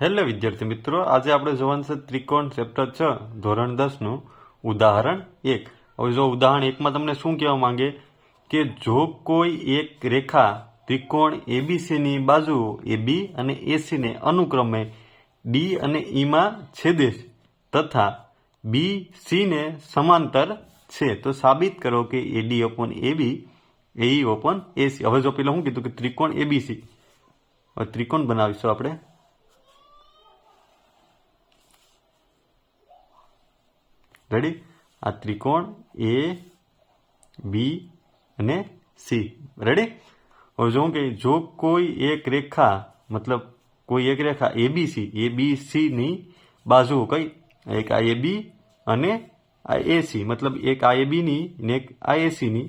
Hello વિદ્યાર્થી મિત્રો, આજે આપણે જોવાનું છે ત્રિકોણ ચેપ્ટર છ, ધોરણ દસનું ઉદાહરણ એક. હવે જો ઉદાહરણ એકમાં તમને શું કહેવા માંગે? કે જો કોઈ એક રેખા ત્રિકોણ એબીસીની બાજુ એ બી અને એસીને અનુક્રમે ડી અને ઈમાં છેદે તથા બી સીને સમાંતર છે, તો સાબિત કરો કે AD upon AB AE upon AC હવે જો પેલા શું કીધું કે ત્રિકોણ એબીસી હવે ત્રિકોણ બનાવીશું આપણે. રેડી આ ત્રિકોણ એ બી અને સી રેડી હવે જોઉં કે જો કોઈ એક રેખા, મતલબ કોઈ એક રેખા એબીસી એબીસીની બાજુ કઈ? એક આ એબી અને આ એસી મતલબ એક આ એબીની ને એક આ એસીની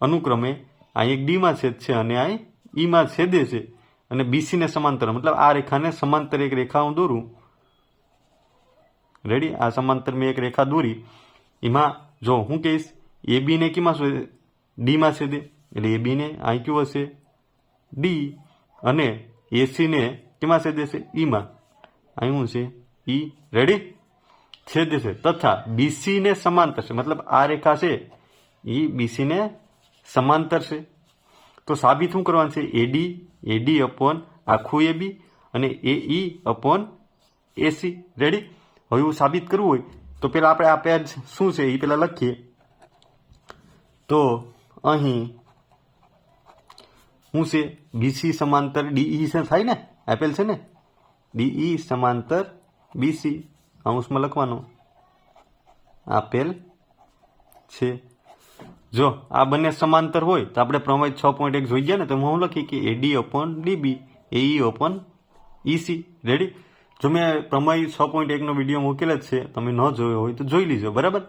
અનુક્રમે આ એક ડીમાં છેદ છે અને આ ઈમાં છેદે છે. અને બીસીને સમાંતર. મતલબ આ રેખાને સમાંતર એક રેખા હું દોરું. રેડી? આ સમાંતર મેં એક રેખા દોરી. એમાં જો હું કહીશ, એ બીને કેમાં શું ડીમાં દે એટલે એ બીને અહીં કયું હશે? ડી. અને એસીને કેમાં દેશે ઈમાં અહીં શું છે? ઈ. રેડી? છે. દેશે તથા બીસીને સમાંતર છે. મતલબ આ રેખા છે એ બીસીને સમાંતર છે. તો સાબિત શું કરવાનું છે? એડી એડી અપોન આખું એ બી અને એ ઈ અપોન એસી રેડી? હવે એવું સાબિત કરવું હોય, તો પેલા આપણે આ પેજ શું છે એ પેલા લખીએ. તો અહીં શું છે? બીસી સમાંતર ડીઈ છે, થાય ને? આપેલ છે ને? ડીઈ સમાંતર બીસી અંશમાં લખવાનું. આપેલ છે. જો આ બંને સમાંતર હોય, તો આપણે પ્રમેય છ પોઈન્ટ એક જોઈ ગયા ને, તો હું લખી કે AD upon DB AE upon EC ready જો મેં પ્રમેય છ પોઈન્ટ એકનો વીડિયો મૂકેલો જ છે, તમે ન જોયો હોય તો જોઈ લીજો, બરાબર?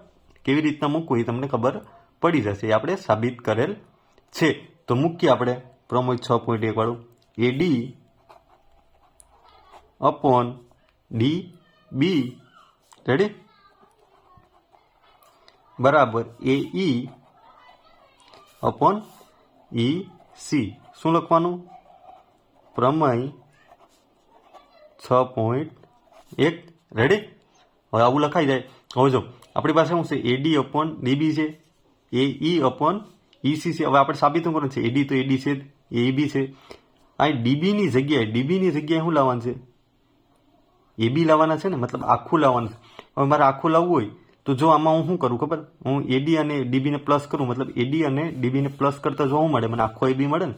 કેવી રીતના મૂકવું એ તમને ખબર પડી જશે, એ આપણે સાબિત કરેલ છે. તો મૂકીએ આપણે પ્રમેય છ point એકવાળું A D upon D B ready બરાબર. A E upon E C શું લખવાનું? પ્રમેય છ પોઈન્ટ એક. રેડી હવે આવું લખાઈ જાય. હવે જો, આપણી પાસે શું છે? એડી અપોન ડીબી છે. એ ઈ અપોન ઈસી છે. હવે આપણે સાબિત કરવાનું છે? એડી તો એડી છે એ બી છે. આ ડીબીની જગ્યાએ ડીબીની જગ્યાએ શું લાવવાનું છે? એ બી લાવવાના છે ને? મતલબ આખું લાવવાનું છે. હવે મારે આખું લાવવું હોય તો જો આમાં હું શું કરું ખબર? હું એડી અને ડીબીને પ્લસ કરું. મતલબ એડી અને ડીબીને પ્લસ કરતા જો શું મળે? મને આખો એબી મળે ને?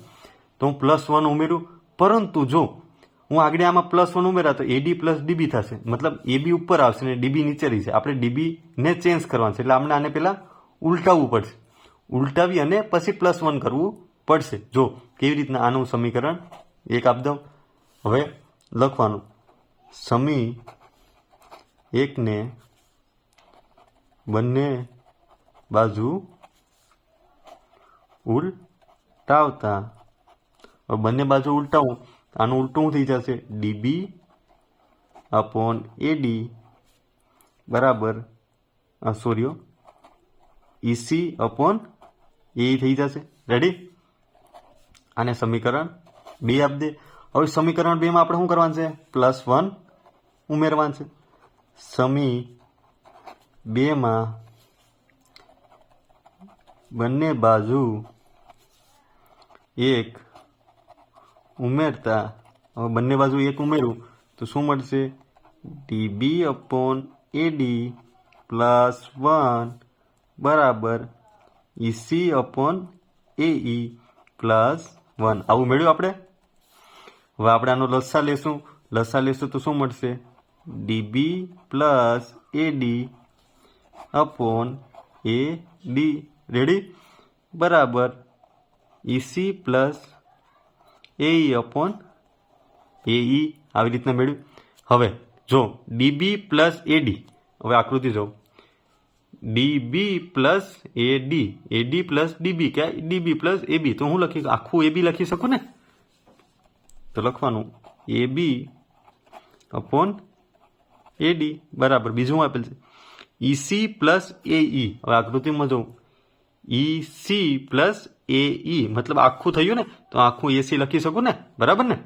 તો હું પ્લસ વન ઉમેરું. પરંતુ જો હું આગળ આમાં પ્લસ વન ઉમેરા તો એડી પ્લસ ડીબી થશે. મતલબ એબી ઉપર આવશે ને ડીબી નીચે રહેશે આપણે ડીબીને ચેન્જ કરવાનું છે. એટલે આપણે આને પહેલાં ઉલટાવવું પડશે. ઉલટાવી અને પછી પ્લસ વન કરવું પડશે. જો, કેવી રીતના આનું સમીકરણ? એક આપ દઉં. હવે લખવાનું. સમી એકને બંને બાજુ ઉલટાવતા. બંને બાજુ ઉલટાવું. આનું ઉલટું થઈ જશે. ડીબી અપોન એડી બરાબર સોરીઓ ઈસી અપોન એ થઈ જશે. રેડી આને સમીકરણ બે આપી દે. હવે સમીકરણ બેમાં આપણે શું કરવાનું છે? પ્લસ વન ઉમેરવાનું છે. સમી બેમાં બંને બાજુ એક ઉમેરતા, હવે બંને બાજુ એક ઉમેરું, તો શું મળશે? DB upon AD plus one બરાબર EC upon AE plus one. આવું મેળવ્યું આપણે? હવે આપણે આનો લસ્સા લેશું. લસ્સા લેશું તો શું મળશે? DB plus AD upon A D ready? બરાબર EC plus AE upon AE આવી રીતના મેળવ્યું હવે જો ડીબી પ્લસ એડી હવે આકૃતિ જો DB plus AD AD plus DB કે ડીબી પ્લસ એબી તો હું લખી આખું એબી લખી શકું ને? તો લખવાનું એ બી અપોન એડી બરાબર. બીજું આપેલ છે. ઈસી પ્લસ એઈ હવે આકૃતિમાં જોઉં ઈસી પ્લસ એઈ મતલબ આખું થયું ને, તો આખું એસી લખી શકું ને? બરાબર ને?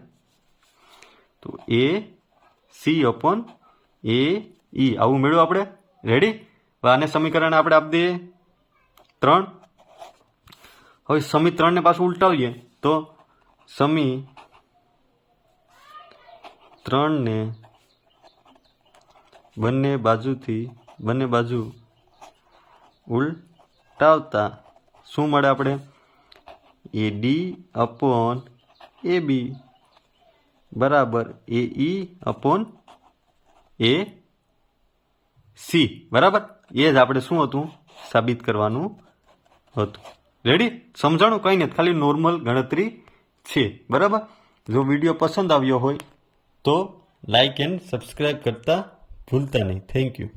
તો એ સી અપોન એ ઈ આવું મેળવ્યું આપણે? રેડી આને સમીકરણ આપણે આપી દઈએ. ત્રણ. હવે સમી ત્રણને પાછું ઉલટાવીએ. તો સમી ત્રણને બંને બાજુથી, બંને બાજુ ઉલટાવતા શું મળે આપણે? એ ડી અપોન એ બી બરાબર. A E upon A C બરાબર? એ જ આપણે શું હતું? સાબિત કરવાનું હતું. રેડી સમજાણું? કંઈ નથી. ખાલી નોર્મલ ગણતરી છે. બરાબર? જો વીડિયો પસંદ આવ્યો હોય તો લાઇક એન્ડ સબસ્ક્રાઈબ કરતા ભૂલતા નહીં. Thank you